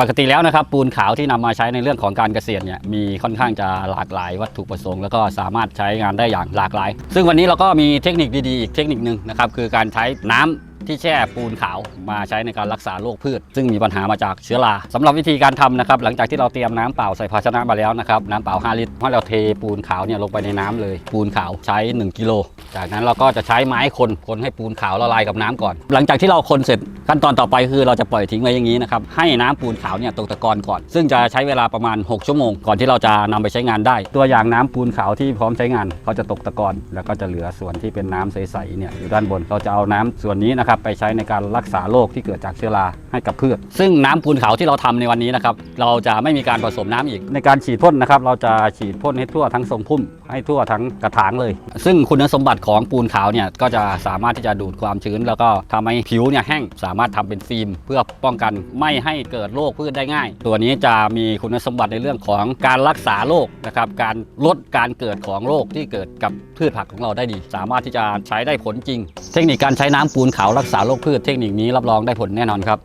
ปกติแล้วนะครับปูนขาวที่นำมาใช้ในเรื่องของการเกษตรเนี่ยมีค่อนข้างจะหลากหลายวัตถุประสงค์แล้วก็สามารถใช้งานได้อย่างหลากหลาย ซึ่งวันนี้เราก็มีเทคนิคดีๆอีกเทคนิคนึงนะครับคือการใช้น้ำที่แช่ปูนขาวมาใช้ในการรักษาโรคพืช ซึ่งมีปัญหามาจากเชื้อราสำหรับวิธีการทำนะครับหลังจากที่เราเตรียมน้ำเปล่าใส่ภาชนะมาแล้วนะครับน้ำเปล่า 5 ลิตรให้เราเทปูนขาวเนี่ยลงไปในน้ำเลย ปูนขาวใช้ 1 กิโล จากนั้นเราก็จะใช้ไม้คนคนให้ปูนขาวละลายกับน้ำก่อน หลังจากที่เราคนเสร็จขั้นตอนต่อไปคือเราจะปล่อยทิ้งไว้อย่างนี้นะครับให้น้ำปูนขาวเนี่ยตกตะกอนก่อน ซึ่งจะใช้เวลาประมาณ 6 ชั่วโมงก่อนที่เราจะนำไปใช้งานได้ ตัวอย่างน้ำปูนขาวที่พร้อมใช้งานเขาจะตกตะกอนแล้วก็จะเหลือส่วนที่เป็นน้ำใสๆเนี่ยอยู่ด้านบนเราจะเอาน้ำส่วนนี้นะครับไปใช้ในการรักษาโรคที่เกิดจากเชื้อราให้กับพืช ซึ่งน้ำปูนขาวที่เราทำในวันนี้นะครับเราจะไม่มีการผสมน้ำอีก ในการฉีดพ่นนะครับเราจะฉีดพ่นให้ทั่วทั้งทรงพุ่มให้ทั่วทั้งกระถางเลย ซึ่งคุณสมบัติของปูนขาวเนี่ยก็จะสามารถที่จะดูดความชื้น แล้วก็ทำให้ผิวเนี่ยแห้งสามารถทำเป็นฟิล์ม เพื่อป้องกันไม่ให้เกิดโรคพืชได้ง่าย ตัวนี้จะมีคุณสมบัติในเรื่องของการรักษาโรคนะครับการลดการเกิดของโรคที่เกิดกับพืชผักของเราได้ดี สามารถที่จะใช้ได้ผลจริง เทคนิคการใช้น้ำปูนขาวรักษาโรคพืชเทคนิคนี้รับรองได้ผลแน่นอนครับ